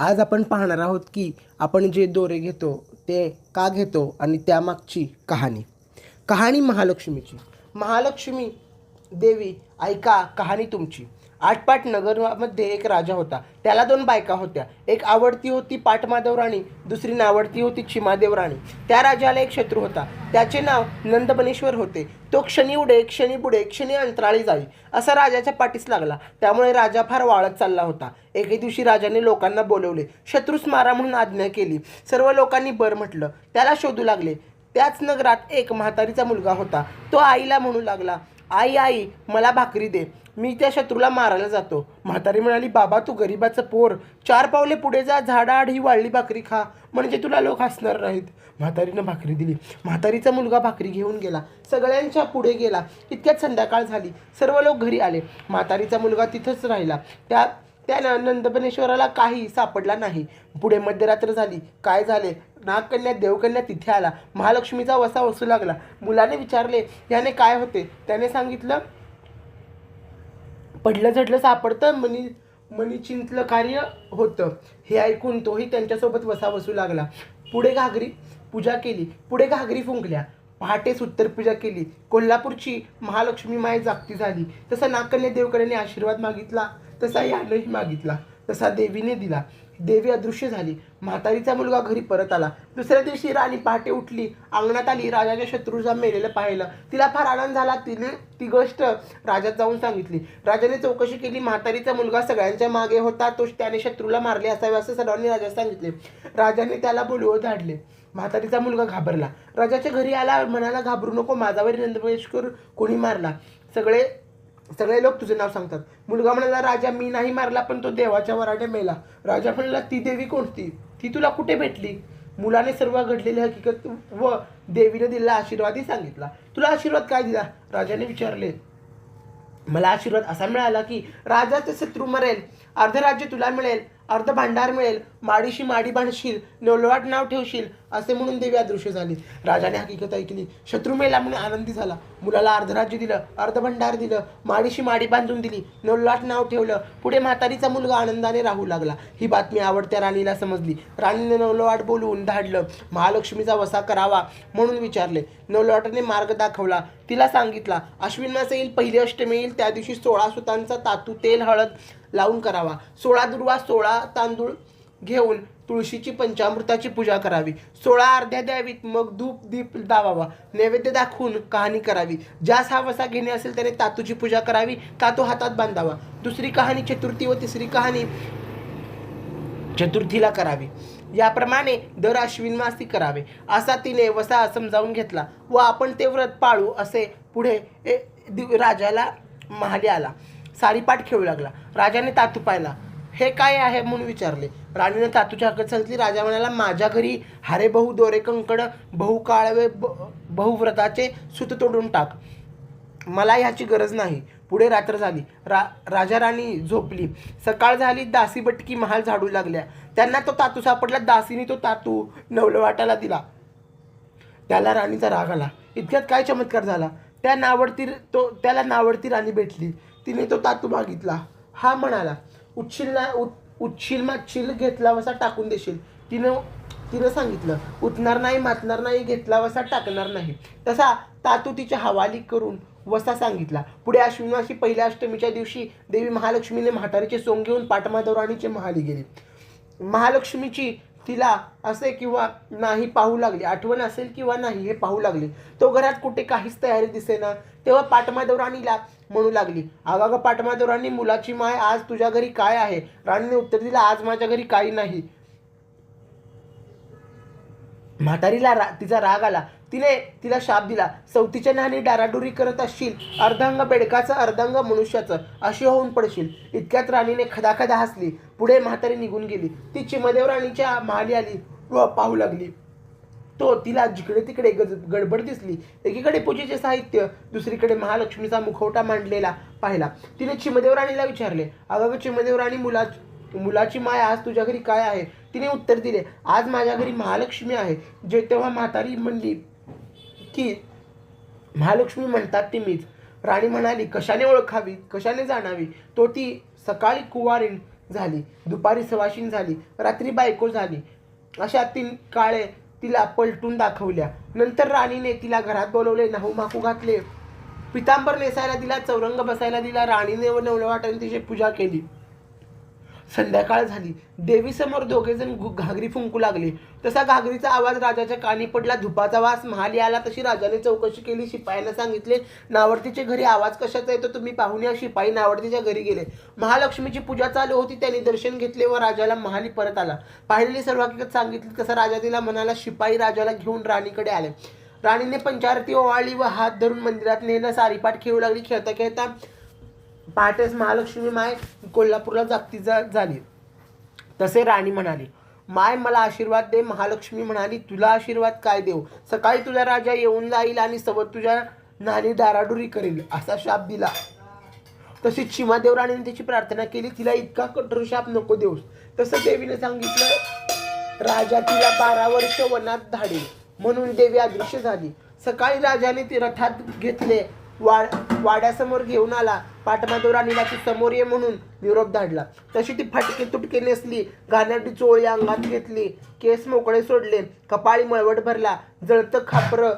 आज आपण पाहणार आहोत की आपण जे दोरे घेतो ते का घेतो आणि त्यामागची कहाणी. कहाणी महालक्ष्मीची. महालक्ष्मी देवी ऐका कहाणी तुमची. आटपाट नगरमध्ये एक राजा होता. त्याला दोन बायका होत्या. एक आवडती होती पाटमाधव राणी दुसरी नावडती होती चिमादेव राणी. त्या राजाला एक शत्रू होता. त्याचे नाव नंदबनेश्वर होते. तो क्षणी उडे क्षणी बुडे क्षणी अंतराळी जाई असा राजाच्या पाठीस लागला. त्यामुळे राजा फार वाळत चालला होता. एके दिवशी राजाने लोकांना बोलवले. शत्रूस मारा म्हणून आज्ञा केली. सर्व लोकांनी बर म्हटलं. त्याला शोधू लागले. त्याच नगरात एक म्हातारीचा मुलगा होता. तो आईला म्हणू लागला आई आई मला भाकरी दे. मी त्या शत्रूला मारायला जातो. म्हातारी म्हणाली बाबा तू गरीबाचं पोर. चार पावले पुढे जा झाडाआड ही वाळली भाकरी खा. म्हणजे तुला लोक हसणार नाहीत. म्हातारीनं भाकरी दिली. म्हातारीचा मुलगा भाकरी घेऊन गेला. सगळ्यांच्या पुढे गेला. इतक्यात संध्याकाळ झाली. सर्व लोक घरी आले. म्हातारीचा मुलगा तिथंच राहिला. त्या त्यानं नंदबनेश्वराला काही सापडला नाही. पुढे मध्यरात्र झाली. काय झाले? नागकन्या देवकन्या तिथे आला. महालक्ष्मीचा वसा वसू लागला. मुलाने विचारले याने काय होते? त्याने सांगितलं पडलं झडलं सापडतं मनी मनी चिंतलं कार्य होतं. हे ऐकून तोही त्यांच्यासोबत वसा बसू लागला. पुढे घागरी पूजा केली. पुढे घागरी फुंकल्या. पहाटेच उत्तर पूजा केली. कोल्हापूरची महालक्ष्मी माय जागती झाली. तसा नागकन्या देवकन्याने आशीर्वाद मागितला. तसा यानंही मागितला. तसा देवीने दिला. देवी अदृश्य झाली. म्हातारीचा मुलगा घरी परत आला. दुसऱ्या दिवशी राणी पहाटे उठली. अंगणात आली. राजाच्या शत्रूचा मेलेलं पाहिलं. तिला फार आनंद झाला. तिने ती गोष्ट राजात जाऊन सांगितली. राजाने चौकशी केली. म्हातारीचा मुलगा सगळ्यांच्या मागे होता. तो त्याने शत्रूला मारले असावे असं सर्वांनी राजा सांगितले. राजाने त्याला बोलवं धाडले म्हातारीचा मुलगा घाबरला. राजाच्या घरी आला. म्हणाला घाबरू नको. माझावर नंदमेश्वर कोणी मारला? सगळे सगळे लोक तुझे नाव सांगतात. मुलगा म्हणाला राजा मी नाही मारला पण तो देवाच्या वराडे मेला. राजा म्हणाला ती देवी कोणती? ती तुला कुठे भेटली? मुलाने सर्व घडलेली हकीकत व देवीने दिलेला आशीर्वादही सांगितला. तुला आशीर्वाद काय दिला? राजाने विचारले. मला आशीर्वाद असा मिळाला की राजाचे शत्रू मरेल अर्ध राज्य तुला मिळेल अर्ध भांडार मिळेल माडीशी माडी बांधशील नवलवाट नाव ठेवशील असे म्हणून देवी अदृश्य झाली. राजाने हकीकत ऐकली. शत्रू मेला म्हणून आनंदी झाला. मुलाला अर्धराज्य दिलं अर्धभंडार दिलं माडीशी माडी बांधून दिली नवलवाट नाव ठेवलं. पुढे म्हातारीचा मुलगा आनंदाने राहू लागला. ही बातमी आवडत्या राणीला समजली. राणीने नवलवाट बोलवून धाडलं. महालक्ष्मीचा वसा करावा म्हणून विचारले. नवलवाटाने मार्ग दाखवला. तिला सांगितला अश्विन मास येईल पहिली अष्टमी येईल त्या दिवशी सोळा सुतांचा तातू तेल हळद लावून करावा. सोळा दुर्वा सोळा तांदूळ घेऊन तुळशीची पंचामृताची पूजा करावी. सोळा अर्ध्या द्यावीत मग धूप दीप दावावा नैवेद्य दाखवून कहाणी करावी. ज्यास हा वसा घेणे असेल त्याने तातूची पूजा करावी तातू हातात बांधावा. दुसरी कहाणी चतुर्थी व तिसरी कहाणी चतुर्थीला करावी. याप्रमाणे दर अश्विन मासी करावे. असा तिने वसा समजावून घेतला. व आपण ते व्रत पाळू असे पुढे ए, दि- राजाला महाली आला. सारीपाठ खेळू लागला. राजाने तातू पाहिला. हे काय आहे म्हणून विचारले. राणीने तातूच्या हकत सांगितली राजा म्हणाला माझ्या घरी हरे बहु दोरे कंकड बहु काळवे ब- बहुव्रताचे सुत तोडून टाक. मला ह्याची गरज नाही. पुढे रात्र झाली. रा राजा राणी झोपली. सकाळ झाली दासी बटकी महाल झाडू लागल्या. त्यांना तो तातू सापडला दासीने तो तातू नवलवाटाला दिला. त्याला राणीचा राग आला. इतक्यात काय चमत्कार झाला? त्या नावडती तो त्याला नावडती राणी भेटली. तिने तो तातू मागितला. हा म्हणाला उच्छिल ना उत- उच्छिल माच्छिल घेतला वसा टाकून देशील. तिनं तिनं सांगितलं उठणार नाही मातणार नाही घेतला वसा टाकणार नाही. तसा तातू तिच्या हवाली करून वसा सांगितला. पुढे अश्विनाशी पहिल्या अष्टमीच्या दिवशी देवी महालक्ष्मीने म्हातारीचे सोंग घेऊन पाटमाधव राणीचे महाली गेली. महालक्ष्मीची तिला असे किंवा नाही पाहू लागली. आठवण असेल किंवा नाही हे पाहू लागले. तो घरात कुठे काहीच तयारी दिसेना. तेव्हा पाटमाधव राणीला म्हणू लागली. अगं पाटमाधव राणी मुलाची माय आज तुझ्या घरी काय आहे? राणीने उत्तर दिलं आज माझ्या घरी काही नाही. म्हातारीला रा तिचा राग आला. तिने तिला शाप दिला. सवतीच्या नाणी डाराडुरी करत असशील अर्धांग बेडकाचं अर्धांग मनुष्याचं अशी होऊन पडशील. इतक्यात राणीने खदाखदा हसली. पुढे म्हातारी निघून गेली. ती चिमदेव राणीच्या महाली आली व पाहू लागली. तो तिला जिकडे तिकडे गज गडबड दिसली एकीकडे पूजेचे साहित्य दुसरीकडे महालक्ष्मीचा मुखवटा मांडलेला पाहिला. तिने चिमदेव राणीला विचारले अगं चिमदेव राणी मुला मुलाची माया आज तुझ्या घरी काय आहे? तिने उत्तर दिले आज माझ्या घरी महालक्ष्मी आहे जे तेव्हा म्हातारी म्हणली की महालक्ष्मी म्हणतात ती मीच राणी म्हणाली कशाने ओळखावी कशाने जाणावी? तो ती सकाळी कुवारीण झाली दुपारी सवाशीण झाली रात्री बायको झाली. अशा तीन काळे तिला पलटून दाखवल्या. नंतर राणीने तिला घरात बोलवले नाहू माकू घातले. पितांबर नेसायला दिला चौरंग बसायला दिला राणीने व नवलवाटाने तिची पूजा केली. संध्याकाळ झाली. देवीसमोर दोघेजण घु- घागरी फुंकू लागले. तसा घागरीचा आवाज राजाच्या कानी पडला. धुपाचा वास महाली आला तशी राजाने चौकशी केली. शिपायांना सांगितले नावर्तीचे घरी आवाज कशाचा येतो? तुम्ही पाहून या. शिपाई नावर्तीच्या घरी गेले. महालक्ष्मीची पूजा चालू होती. त्यांनी दर्शन घेतले व राजाला महाली परत आला. पाहिलेली सर्व हकीकत सांगितली. तसा राजा तिला म्हणाला शिपाई राजाला घेऊन राणीकडे आले. राणीने पंचारती ओवाळली व हात धरून मंदिरात नेणं सारीपाठ खेळू लागली. खेळता खेळता पहाटेच महालक्ष्मी माय कोल्हापूरला जागती जा झाली. तसे राणी म्हणाली माय मला आशीर्वाद दे महालक्ष्मी म्हणाली तुला आशीर्वाद काय देऊ? सकाळी तुझा राजा येऊन जाईल आणि सोबत तुझ्या नाणी दाराडुरी करेल असा शाप दिला. तशीच शिमादेव राणीने त्याची प्रार्थना केली तिला इतका कठोर शाप नको देऊस. तसं देवीने सांगितलं राजा तिला बारा वर्ष वनात धाडे म्हणून देवी अदृश्य झाली. सकाळी राजाने ती रथात घेतले वाड वाड्यासमोर घेऊन आला. पाटमाधव राणीला ती समोर ये म्हणून विरोध धाडला. तशी ती फटके तुटके नेसली. घाण्याची चोळी अंगात घेतली. केस मोकळे सोडले. कपाळी मळवट भरला. जळतं खापरं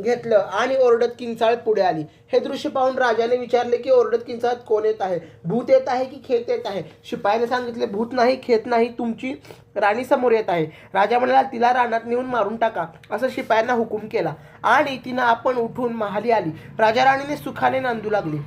घेतलं आणि ओरडत किंचाळ पुढे आली. हे दृश्य पाहून राजाने विचारले की ओरडत किंचाळत कोण येत आहे? भूत येत आहे की खेत येत आहे? शिपायाने सांगितले भूत नाही खेत नाही तुमची राणी समोर येत आहे. राजा म्हणाला तिला रानात नेऊन मारून टाका. असं शिपायांना हुकूम केला. आणि तिनं आपण उठून महाली आली. राजा राणीने सुखाने नांदू लागली.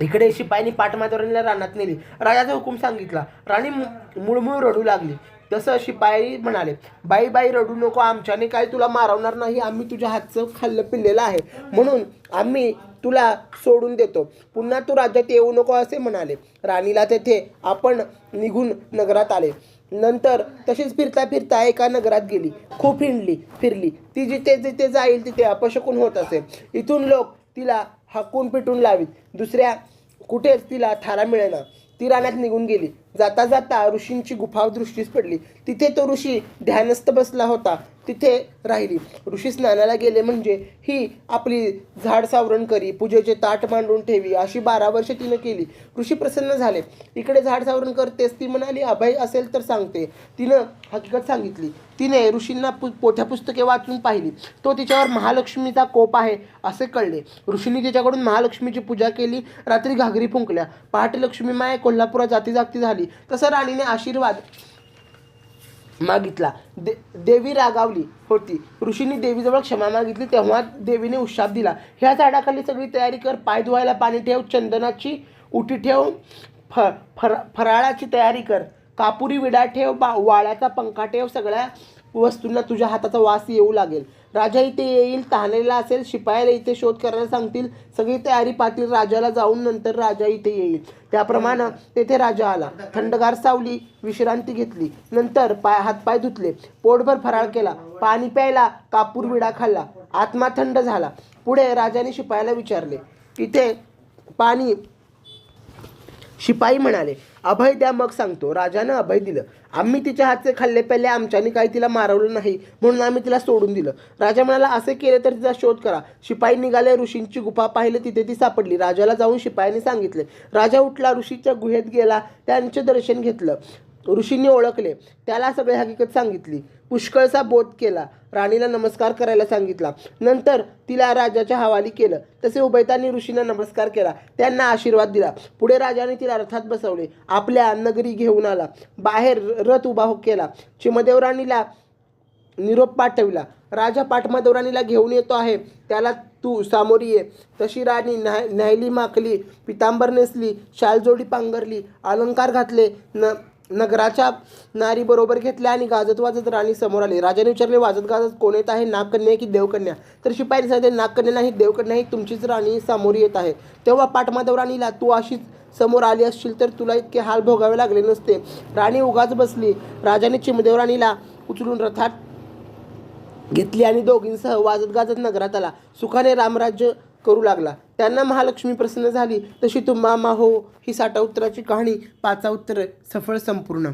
इकडे शिपायांनी पाठमाधवरांना रानात नेली. राजाचा हुकूम सांगितला. राणी मुळमुळ रडू लागली. तसं शिपाई म्हणाले बाई बाई रडू नको आमच्याने काय तुला मारवणार नाही? आम्ही तुझ्या हातचं खाल्लं पिल्लेलं आहे. म्हणून आम्ही तुला सोडून देतो. पुन्हा तू राज्यात येऊ नको असे म्हणाले. राणीला तेथे आपण निघून नगरात आले. नंतर तशीच फिरता फिरता एका नगरात गेली. खूप हिंडली फिरली. ती जिथे जिथे जाईल तिथे अपशकून होत असे. इथून लोक तिला हाकून पिटून लावीत. दुसऱ्या कुठेच तिला थारा मिळेना. ती रानात निघून गेली. जाता जाता ऋषींची गुफा दृष्टीस पडली. तिथे तो ऋषी ध्यानस्थ बसला होता. तिथे राहिली. ऋषी स्नानाला गेले म्हणजे ही आपली झाड सावरण करी पूजेचे ताट मांडून ठेवी अशी बारा वर्षे तिनं केली. ऋषी प्रसन्न झाले. इकडे झाड सावरण करतेस ती म्हणाली अभय असेल तर सांगते. तिनं हकीकत सांगितली. तिने ऋषींना पु पोथ्या पुस्तके वाचून पाहिली. तो तिच्यावर महालक्ष्मीचा कोप आहे असे कळले. ऋषींनी तिच्याकडून महालक्ष्मीची पूजा केली. रात्री घागरी फुंकल्या. पहाटे लक्ष्मी माया कोल्हापुरात जाती जागती झाली. तसं राणीने आशीर्वाद मागितला. दे देवी रागावली होती. ऋषींनी देवीजवळ क्षमा मागितली तेव्हा देवीने उशाप दिला. ह्या झाडाखाली सगळी तयारी कर पाय धुवायला पाणी ठेव चंदनाची उटी ठेव फ फर फराळाची तयारी कर. कापुरी विडा ठेव बा वाळ्याचा पंखा ठेव सगळ्या वस्तूंना तुझ्या हाताचा वास येऊ लागेल. राजा इथे येईल तहानेला असेल शिपायाला इथे शोध करायला सांगतील सगळी तयारी पाहतील राजाला जाऊन नंतर राजा इथे येईल. त्याप्रमाणे तेथे राजा आला. थंडगार सावली विश्रांती घेतली. नंतर पाय हातपाय धुतले. पोटभर फराळ केला. पाणी प्यायला कापूर विडा खाल्ला. आत्मा थंड झाला. पुढे राजाने शिपायाला विचारले इथे पाणी शिपाई म्हणाले अभय द्या मग सांगतो. राजानं अभय दिलं. आम्ही तिच्या हातचे खाल्ले प्याले आमच्याने काही तिला मारवलं नाही म्हणून आम्ही तिला सोडून दिलं. राजा म्हणाला असे केले तर तिचा शोध करा. शिपाई निघाले ऋषींची गुफा पाहिले तिथे ती सापडली. राजाला जाऊन शिपायाने सांगितले. राजा उठला ऋषीच्या गुहेत गेला त्यांचे दर्शन घेतलं. ऋषींनी ओळखले. त्याला सगळी हकीकत सांगितली. पुष्कळचा बोध केला. राणीला नमस्कार करायला सांगितला. नंतर तिला राजाच्या हवाली केलं. तसे उभयतांनी ऋषींना नमस्कार केला. त्यांना आशीर्वाद दिला. पुढे राजाने तिला रथात बसवले. आपल्या नगरी घेऊन आला. बाहेर रथ उभा हो केला. चिमदेव राणीला निरोप पाठविला. राजा पाठमादेव राणीला घेऊन येतो आहे. त्याला तू सामोरी ये. तशी राणी न्याय न्यायली माखली पितांबर नेसली शालजोडी पांघरली अलंकार घातले न नगराच्या नारी बरोबर घेतल्या आणि गाजत वाजत राणी समोर आली. राजाने विचारले वाजत गाजत कोण येत आहे? नागकन्या की देवकन्या? तर शिपाई सांगितले नागकन्या नाही देवकन्या ही तुमचीच राणी समोर येत आहे. तेव्हा पाठमाधव राणीला तू अशीच समोर आली असशील तर तुला इतके हाल भोगावे लागले नसते. राणी उगाच बसली. राजाने चिमदेव राणीला उचलून रथात घेतली आणि दोघींसह वाजत गाजत नगरात आला. सुखाने रामराज्य करू लागला. त्यांना महालक्ष्मी प्रसन्न झाली. तशी तुम्हा हो ही साठा उत्तराची कहाणी. पाचा उत्तर सफळ संपूर्ण.